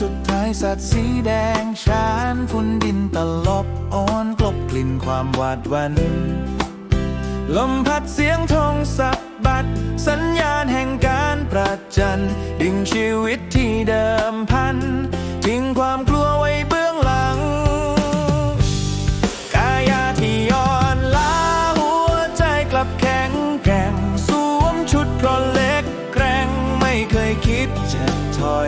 สุดท้ายสัตว์สีแดงชานฝุ่นดินตลบโอนกลบกลิ่นความหวาดวัน ลมพัดเสียงธงสะบัด สัญญาณแห่งการประจัน ดิ่งชีวิตที่เดิมพัน ทิ้งความกลัวไว้เบื้องหลัง กายาที่อ่อนล้าหัวใจกลับแข็งแกร่งสวมชุดเพราะเล็กแกร่งไม่เคยคิดจะถอย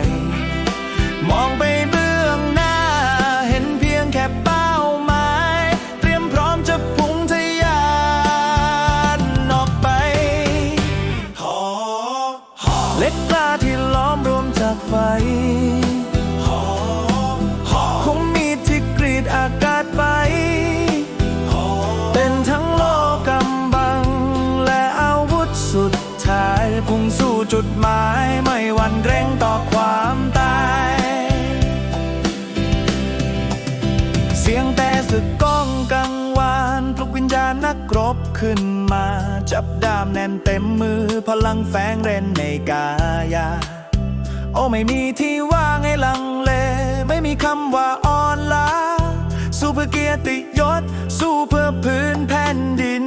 สุดท้ายพุ่งสู่จุดหมายไม่หวั่นเกรงต่อความตาย เสียงแต่สึกก้องกังวานปลุกวิญญาณนักรบขึ้นมา จับดามแน่นเต็มมือพลังแฝงเร้นในกายา โอ้ไม่มีที่ว่างให้ลังเล ไม่มีคำว่าอ่อนล้าสู้เพื่อเกียรติยศ สู้เพื่อพื้นแผ่นดิน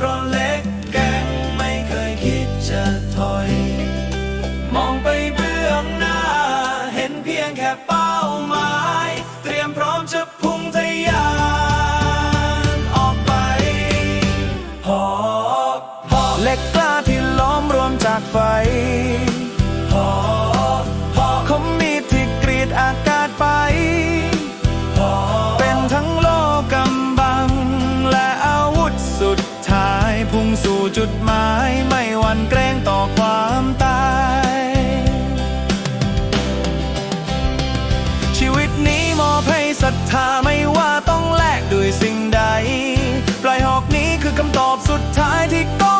มชุดเราเล็กแกงไม่เคยคิดจะถอย มองไปเบื้องหน้า เห็นเพียงแค่เป้าหมาย เตรียมพร้อมจะพุ่งทะยานออกไปหอบหอบเล็กกล้าที่ล้อมรวมจากไฟ พุ่งสู่จุดหมายไม่หวั่นเกรงต่อความตาย ชีวิตนี้มอบให้ศรัทธาไม่ว่าต้องแลกด้วยสิ่งใด ปลายหอกนี้คือคำตอบสุดท้ายที่ก้อง